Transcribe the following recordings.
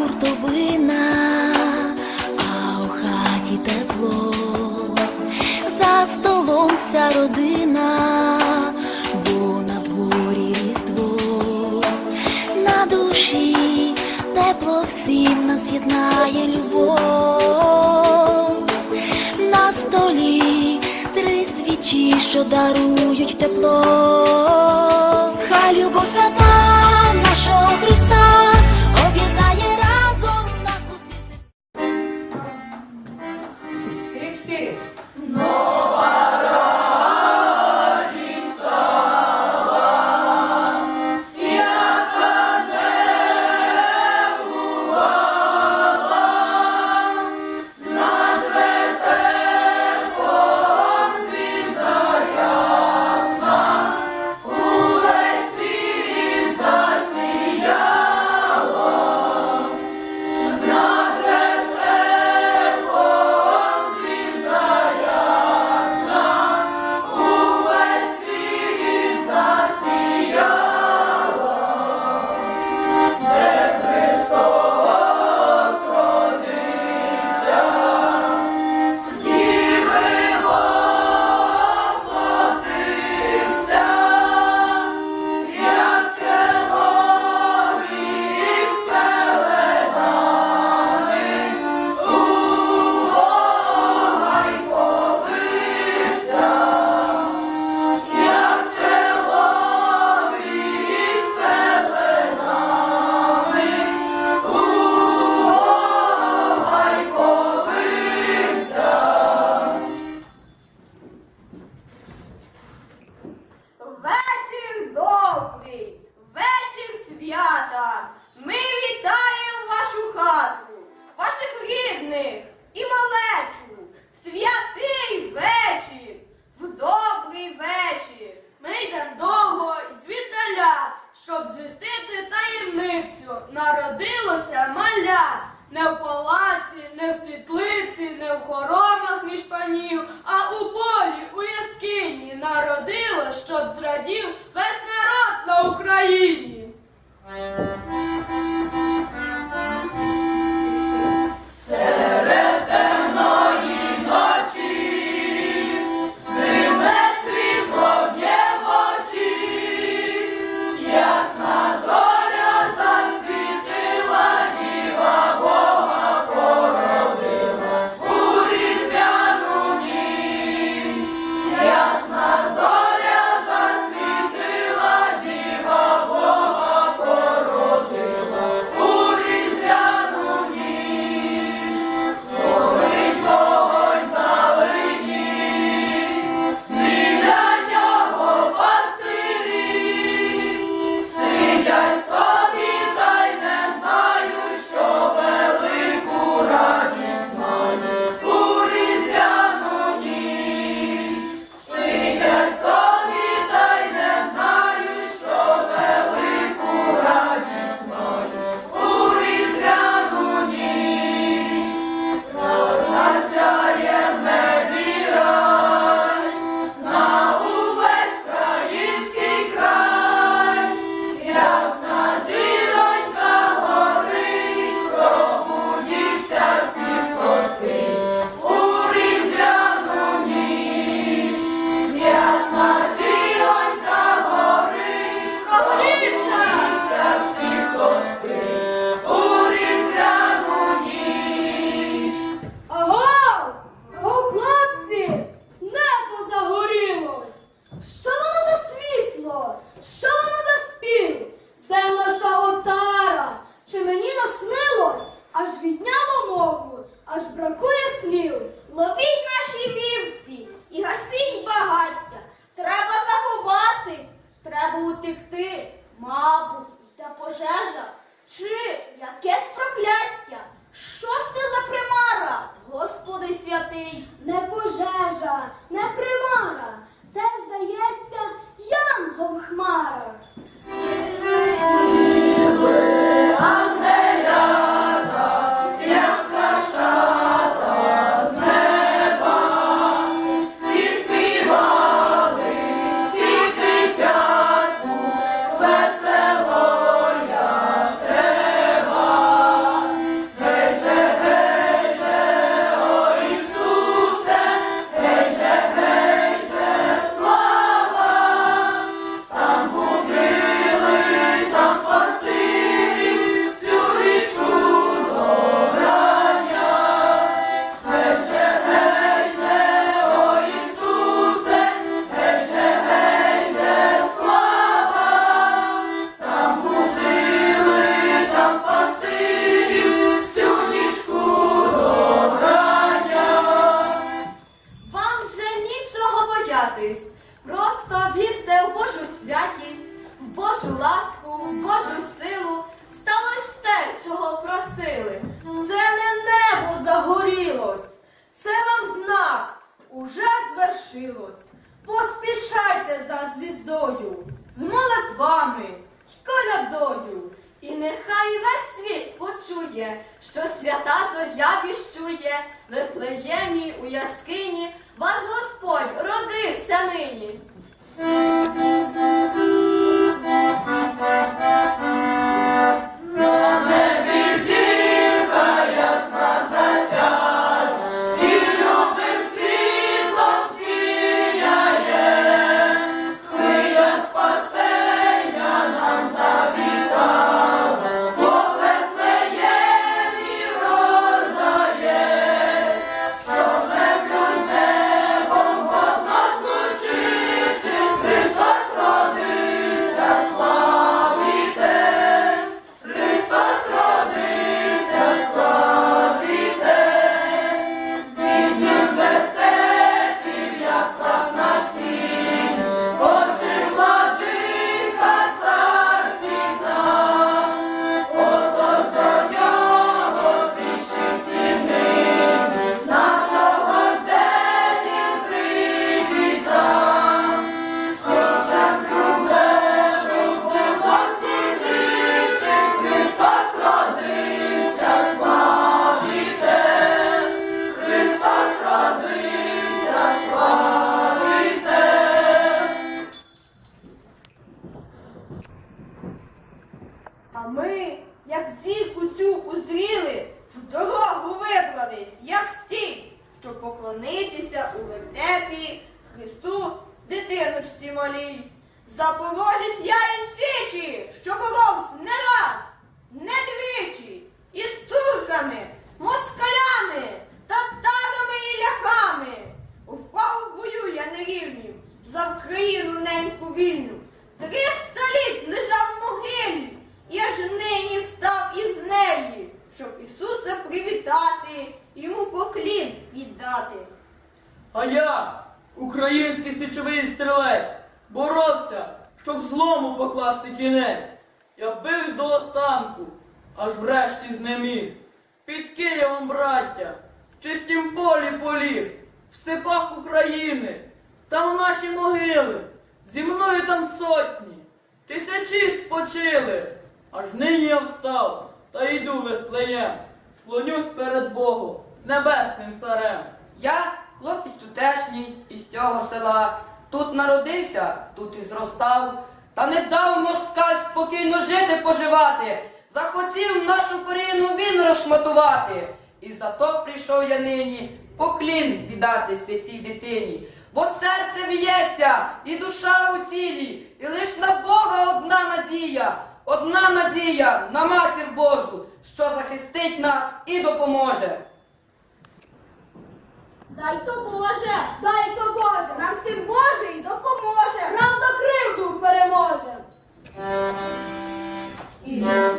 хуртовина, а у хаті тепло, за столом вся родина, бо на дворі різдво, на душі тепло всім нас єднає любов, на столі три свічі, що дарують тепло. боятись, просто вірте в Божу святість, в Божу ласку, в Божу силу. Сталось те, чого просили. Це не небо загорілось, це вам знак уже звершилось. Поспішайте за звіздою, з молитвами й колядою. І нехай весь світ почує, що свята зоря віщує, Вифлеємі у яскині ваш Господь родився нині. А Я хлопець тутешній із цього села. Тут народився, тут і зростав. Та не дав москаль спокійно жити поживати. Захотів нашу корінну він розшматувати. І зато прийшов я нині поклін віддати святій дитині. Бо серце б'ється, і душа у тілі, і лиш на Бога одна надія, одна надія на матір Божу, що захистить нас і допоможе. Дай то Боже, дай то Боже, нам син Божий допоможе. Правда кривду переможе. Я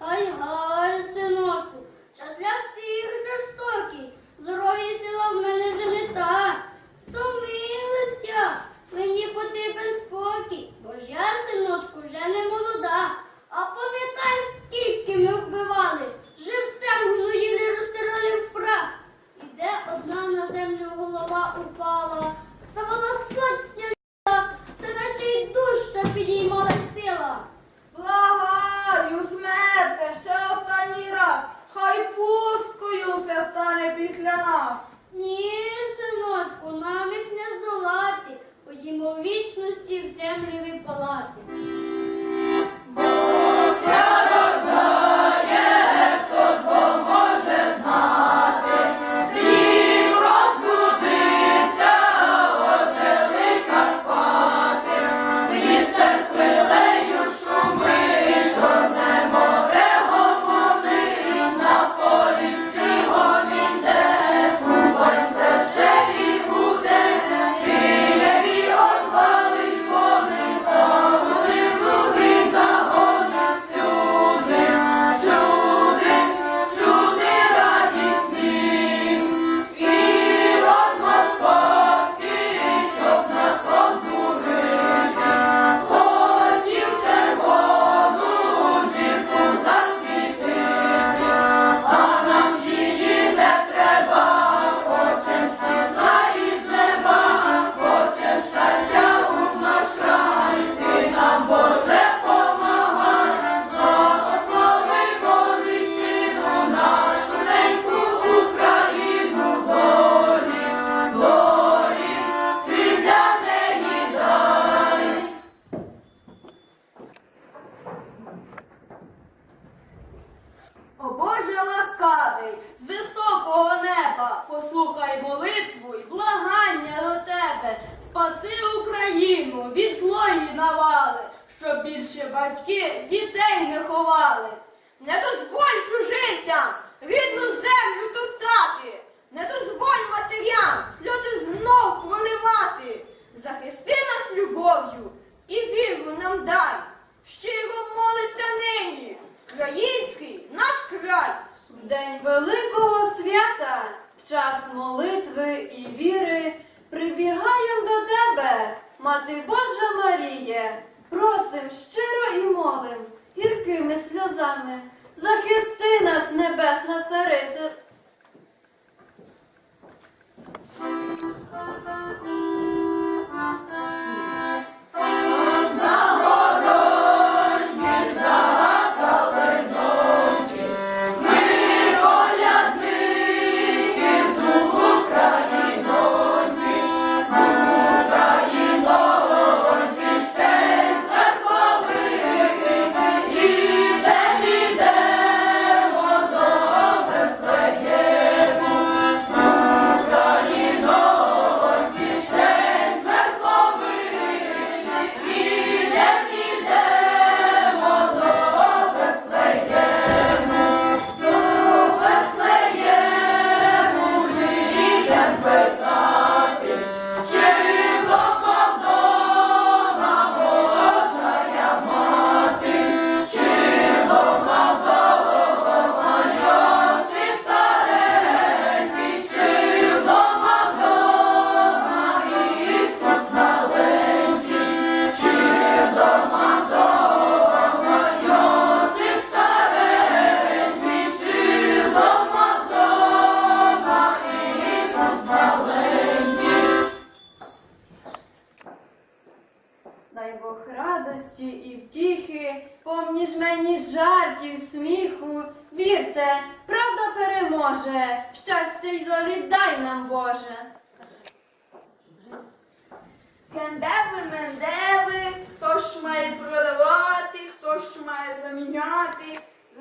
Гай, гай, синочку, час для всіх жорстокий, здоров'я сила в мене вже не та. Стомилась я, мені потрібен спокій, бо ж я, синочку, вже не молода. А пам'ятай, скільки ми вбивали, живцем гноїли, розтирали в прах. І де одна на землю голова упала, ставала сотня, все на ще й дужча підіймала сила. Благо! долю смерти ще останній раз. Хай пусткою все стане після нас. Ні, синочку, нам їх не здолати. Ходімо в вічності в темряві палати. Більше дітей не ховали. Не дозволь чужинцям рідну землю топтати, не дозволь матерям сльози знов проливати. Захисти нас любов'ю і віру нам дай. Щиро молиться нині, український наш край. В день великого свята, в час молитви і віри, прибігаємо до тебе, Мати Божа Маріє, просим щиро і молим, гіркими сльозами, захисти нас, небесна царице.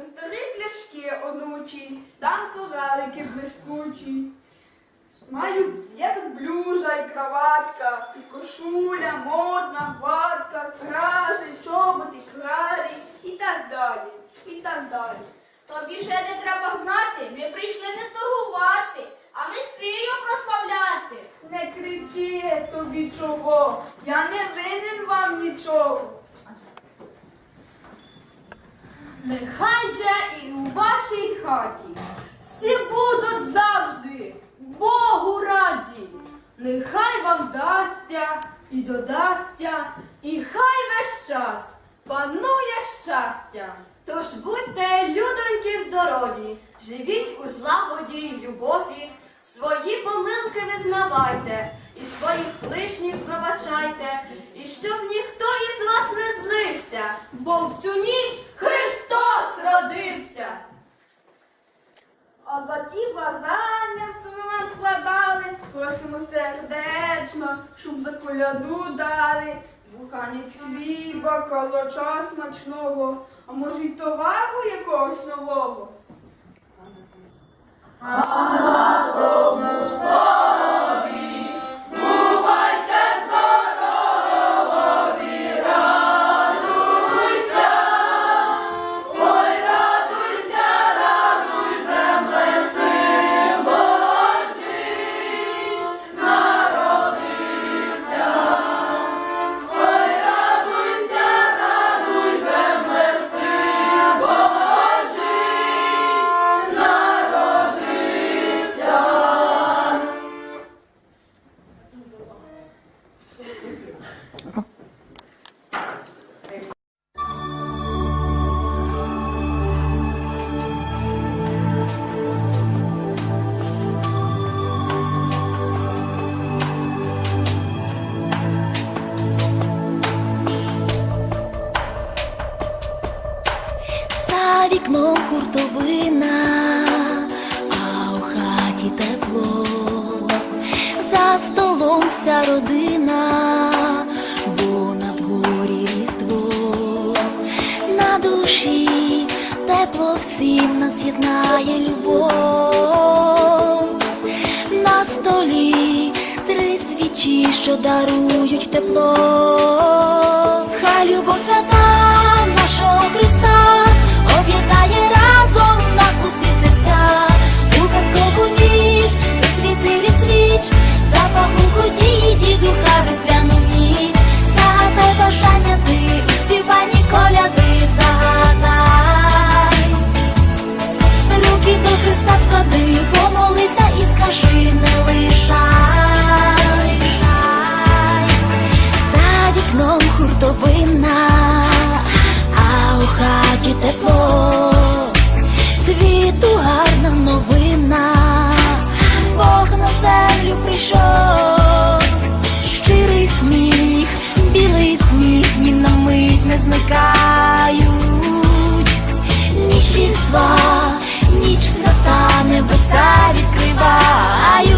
За старі пляшки онучі, там ковралики блискучі. Маю, є тут блюжа і краватка, і кошуля, модна, гвардка, стрази, чоботи, кралі і так далі, і так далі. Тобі ще не треба знати, ми прийшли не торгувати, а месію прославляти. Не кричи тобі чого, я не винен вам нічого. Нехай же і у вашій хаті всі будуть завжди Богу раді. Нехай вам дасться і додасться, і хай весь час панує щастя. Тож будьте, людоньки, здорові, живіть у злагоді й любові, свої помилки визнавайте, і своїх ближніх пробачайте, і щоб ніхто із вас не злився, бо в цю ніч Христос родився. А за ті бажання, що ми складали, просимо сердечно, щоб за коляду дали. Буханець хліба, калача смачного, а може й товару якогось нового. За вікном хуртовина, а у хаті тепло, за столом вся родина, бо на дворі різдво, на душі тепло всім нас єднає любов. На столі три свічі, що дарують тепло. Хай любов свята нашого Христа дідуха в Різдва, ніч свята, небеса відкривають.